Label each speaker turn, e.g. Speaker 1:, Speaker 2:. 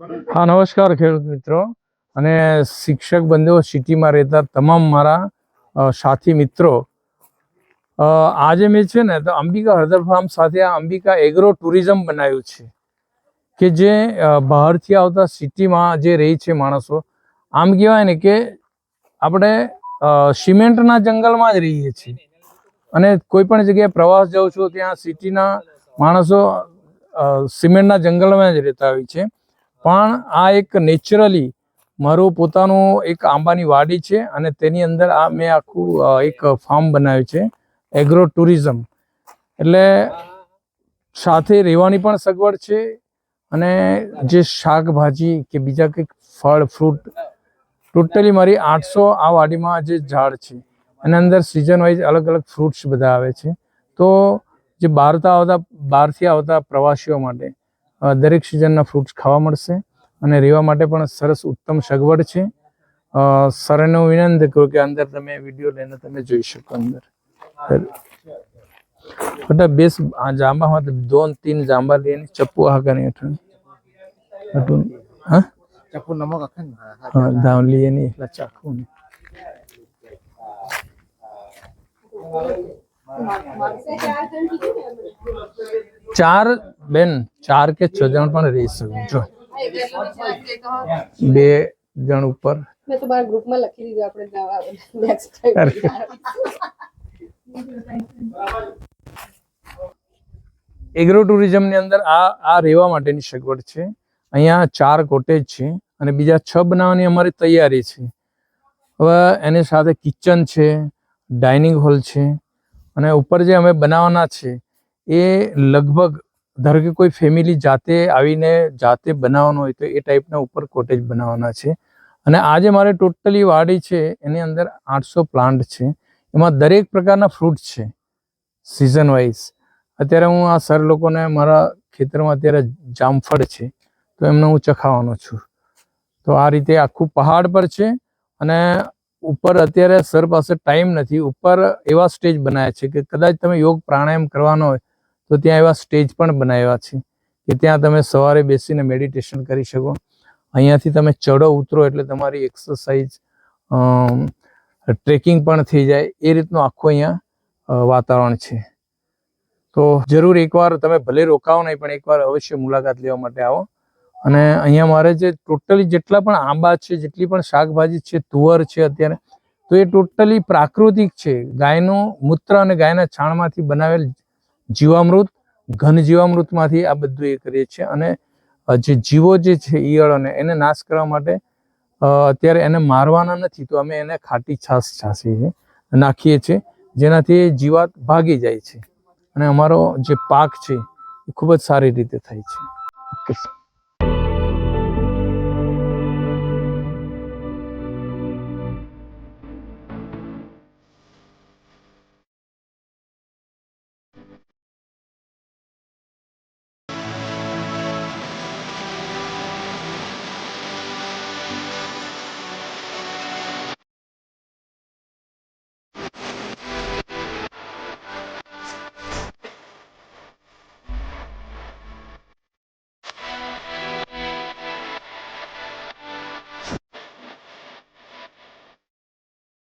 Speaker 1: હા, નમસ્કાર ખેડૂત મિત્રો. અને શિક્ષક બંધુઓ સિટીમાં રહેતા તમામ મારા સાથી મિત્રો. આજે મેં છે ને, તો અંબિકા હળદર ફાર્મ સાથે આ અંબિકા એગ્રો ટુરિઝમ બનાવ્યું છે. કે જે બહારથી આવતા સિટીમાં જે રહી છે માણસો, આમ કહેવાય ને કે આપણે સિમેન્ટના જંગલમાં જ રહીએ છીએ. અને કોઈ પણ જગ્યાએ પ્રવાસ જાઉં છું, ત્યાં સિટીના માણસો સિમેન્ટના જંગલમાં જ રહેતા હોય છે. પણ આ એક નેચરલી મારું પોતાનું એક આંબાની વાડી છે અને તેની અંદર આ મેં આખું એક ફાર્મ બનાવ્યું છે એગ્રો ટુરિઝમ એટલે સાથે રહેવાની પણ સગવડ છે અને જે શાકભાજી કે બીજા કંઈક ફળ ફ્રૂટ ટોટલી મારી આઠસો આ વાડીમાં જે ઝાડ છે, એના અંદર સિઝન વાઇઝ અલગ અલગ ફ્રૂટ્સ બધા આવે છે. તો જે બહારતા આવતા, બહારથી આવતા પ્રવાસીઓ માટે દરેક સિઝનના ફ્રૂટ્સ ખાવા મળશે અને રહેવા માટે પણ સરસ ઉત્તમ સગવડ છે. સરનો વિનંદ કરું કે અંદર તમે વીડિયો લઈને તમે જોઈ શકો અંદર. બટા બેસ જાંબા મતલબ દોન તીન જાંબા લઈને ચપ્પુ હાકાની કરે અઠણ હા?
Speaker 2: ચપ્પુ નમક અખન
Speaker 1: હા દાવ લઈએ ની. એટલા ચાખું ને. ચાર બેન ચાર કે છ જણ પણ રહી શકો જો. બે જણ ઉપર.
Speaker 3: મેં તમારા ગ્રુપમાં લખી દીધું આપણે નેક્સ્ટ
Speaker 1: એગ્રો ટુરિઝમની અંદર આ આ રહેવા માટેની સગવડ છે. અહીંયા ચાર કોટેજ છે અને બીજા છ બનાવવાની અમારી તૈયારી છે. હવે એની સાથે કિચન છે ડાઇનિંગ હોલ છે અને ઉપર જે અમે બનાવવાના છે એ લગભગ ધારો કે કોઈ ફેમિલી જાતે આવીને જાતે બનાવવાનું હોય તો એ ટાઈપના ઉપર કોટેજ બનાવવાના છે. અને આ જે મારે ટોટલી વાડી છે, એની અંદર આઠસો પ્લાન્ટ છે. એમાં દરેક પ્રકારના ફ્રૂટ છે સિઝન વાઇઝ અત્યારે હું આ સર લોકોને મારા ખેતરમાં અત્યારે જામફળ છે, તો એમને હું ચખાવાનો છું. તો આ રીતે આખું પહાડ પર છે અને ઉપર અત્યારે સર પાસે ટાઈમ નથી. ઉપર એવા સ્ટેજ બનાવ્યા છે કે કદાચ તમે યોગ પ્રાણાયામ કરવાનો હોય તો ત્યાં એવા સ્ટેજ પણ બનાવ્યા છે કે ત્યાં તમે સવારે બેસીને મેડિટેશન કરી શકો. અહીંયાથી તમે ચડો ઉતરો એટલે તમારી એક્સરસાઇઝ ટ્રેકિંગ પણ થઈ જાય. એ રીતનું આખું અહીંયા વાતાવરણ છે. તો જરૂર એકવાર તમે ભલે રોકાવો નહીં, પણ એકવાર અવશ્ય મુલાકાત લેવા માટે આવો. અને અહીંયા મારે જે ટોટલી જેટલા પણ આંબા છે, જેટલી પણ શાકભાજી છે, તુવર છે અત્યારે, તો એ ટોટલી પ્રાકૃતિક છે. ગાયનું મૂત્ર અને ગાયના છાણમાંથી બનાવેલ જીવામૃત, ઘન જીવામૃતમાંથી આ બધું એ કરીએ છીએ. અને જે જીવો જે છે, ઈયળોને એને નાશ કરવા માટે અત્યારે એને મારવાના નથી, તો અમે એને ખાટી છાશ છાસીએ નાખીએ છીએ, જેનાથી જીવાત ભાગી જાય છે. અને અમારો જે પાક છે, એ ખૂબ જ સારી રીતે થાય છે. ઓકે